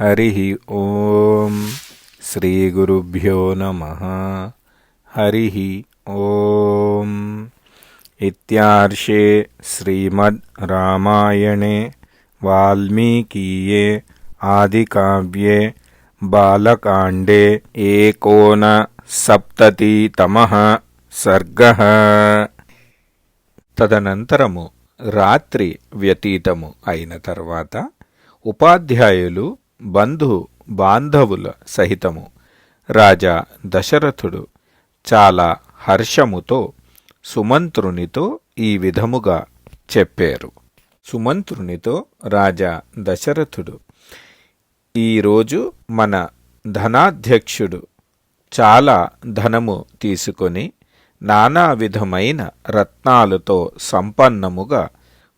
హరి ఓం శ్రీ గురుభ్యో నమ. హరి ఓం. ఇత్యార్షే శ్రీమద్ రామాయణే వాల్మీకీయే ఆదికావ్యే బాలకాండే ఏకోనసప్తతితమః సర్గ. తదనంతరము రాత్రి వ్యతీతము అయిన తర్వాత ఉపాధ్యాయులు బంధు బాంధవుల సహితము. రాజా దశరథుడు చాలా హర్షముతో సుమంత్రునితో ఈ విధముగా చెప్పారు. సుమంత్రునితో రాజా దశరథుడు ఈరోజు మన ధనాధ్యక్షుడు చాలా ధనము తీసుకొని నానా విధమైన రత్నాలతో సంపన్నముగా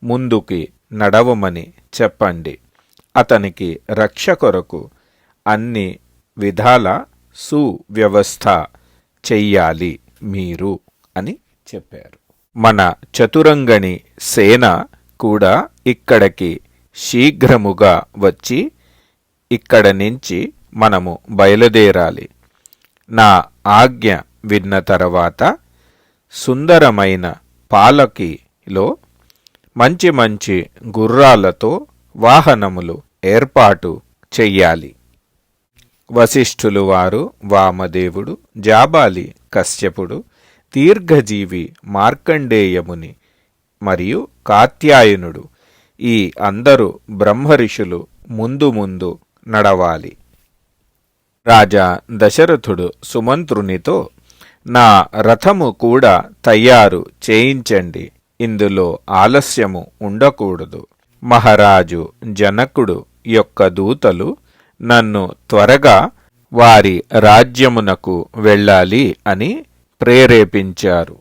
ముందుకి నడవమని చెప్పండి. అతనికి రక్ష కొరకు అన్ని విధాల సువ్యవస్థ చెయ్యాలి మీరు అని చెప్పారు. మన చతురంగణి సేన కూడా ఇక్కడికి శీఘ్రముగా వచ్చి ఇక్కడ నుంచి మనము బయలుదేరాలి. నా ఆజ్ఞ విన్న తర్వాత సుందరమైన పాలకిలో మంచి మంచి గుర్రాలతో వాహనములు ఏర్పాటు చెయ్యాలి. వశిష్ఠులు వారు వామదేవుడు జాబాలి కశ్యపుడు దీర్ఘజీవి మార్కండేయముని మరియు కాత్యాయనుడు ఈ అందరూ బ్రహ్మరిషులు ముందు ముందు నడవాలి. రాజా దశరథుడు సుమంత్రునితో నా రథము కూడా తయారు చేయించండి ఇందులో ఆలస్యము ఉండకూడదు. మహారాజు జనకుడు యొక్క దూతలు నన్ను త్వరగా వారి రాజ్యమునకు వెళ్ళాలి అని ప్రేరేపించారు.